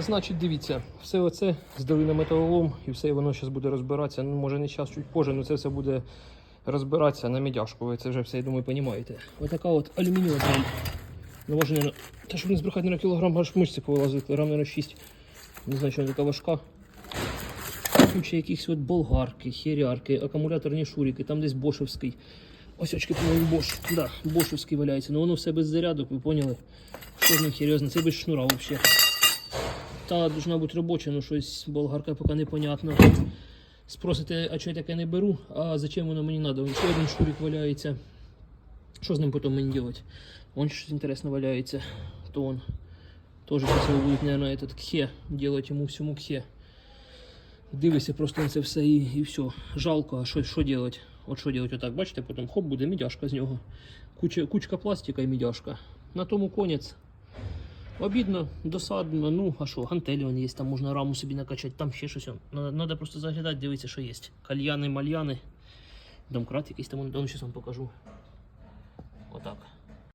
Значить, дивіться, все оце здали на металолом і все воно зараз буде розбиратися. Ну, може не час, чуть позже, але це все буде розбиратися на медяшку. Ви це вже все, я думаю, розумієте. Отака от алюмінієва там. Ну, та щоб не збрехати на кілограм, аж мишці повилазили, кілограм, наверное, 6. Не знаю, що вона така важка. Куча якихось от болгарки, херярки, акумуляторні шурики, там десь бошевський. Ось очки, по-моєму, бош. Да, бошевський валяється. Ну воно все без зарядок, ви поняли? Що з ним серйозно, це без шнура взагалі. Та должна бути робоча, ну щось болгарка поки непонятно. Спросите, а чого я таке не беру? А зачем воно мені треба? Ще один шурик валяється. Що з ним потім мені робити? Вон щось інтересне валяється. То он. Тоже его будет, наверное, этот кхе делать ему всьому кхе. Дивишся просто на це все і, і все. Жалко, а що, що делать? От що делать отак, бачите, потім хоп, буде мідяшка з нього. Куча, кучка пластика і мідяшка. На тому конець. Обідно, досадно, ну а що, гантелі вон є, там можна раму собі накачати, там ще щось. Надо просто заглядати, дивитися, що є. Кальяни, мальяни. Домкрат якийсь там, он вам покажу. Отак.